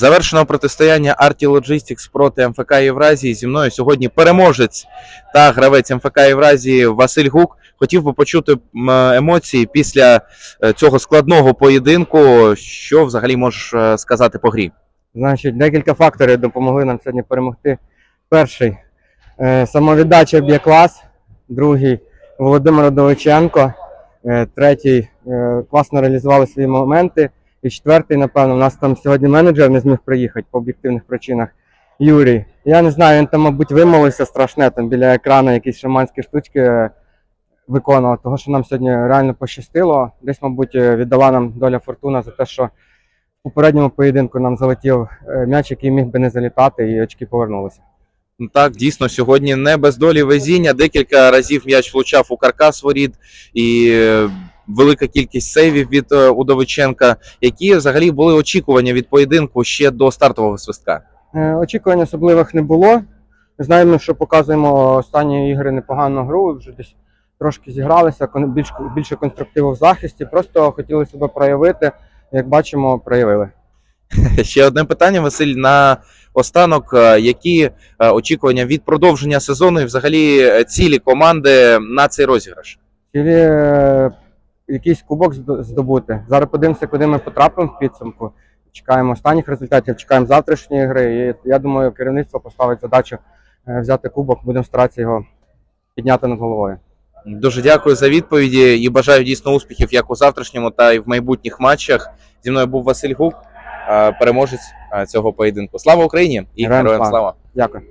Завершено протистояння Arty Logistics проти МФК Євразії. Зі мною сьогодні переможець та гравець МФК Євразії Василь Гук. Хотів би почути емоції після е, цього складного поєдинку. Що взагалі можеш е, сказати по грі? Значить, декілька факторів допомогли нам сьогодні перемогти. Перший е, самовіддача б'є клас, другий Володимир Удовиченко, е, третій класно реалізували свої моменти. І четвертий, напевно, у нас там сьогодні менеджер не зміг приїхати по об'єктивних причинах. Юрій. Я не знаю, він там, мабуть, вимовився страшне, там біля екрану якісь шаманські штучки е, виконував, того що нам сьогодні реально пощастило. Десь, мабуть, е, віддала нам доля фортуна за те, що в попередньому поєдинку нам залетів е, м'яч, який міг би не залітати, і очки повернулися. Ну, Так, дійсно, сьогодні не без долі везіння. Декілька разів м'яч влучав у каркас воріт і велика кількість сейвів від е, Удовиченка. Які взагалі були очікування від поєдинку ще до стартового свистка? Е, Очікувань особливих не було. Знаємо, що показуємо останні ігри непогану гру, вже десь трошки зігралися, більш, більше конструктиву в захисті. Просто хотіли себе проявити. Як бачимо, проявили. Ще одне питання, Василь. На останок, е, які очікування від продовження сезону і взагалі цілі команди на цей розіграш? Цілі якийсь кубок здобути. Зараз подивимося, куди ми потрапимо в підсумку. Чекаємо останніх результатів, чекаємо завтрашньої гри. І я думаю, керівництво поставить задачу е, взяти кубок, будемо старатися його підняти над головою. Дуже дякую за відповіді і бажаю дійсно успіхів як у завтрашньому, та й в майбутніх матчах. Зі мною був Василь Гук, е, переможець е, цього поєдинку. Слава Україні і Героям слава! Дякую.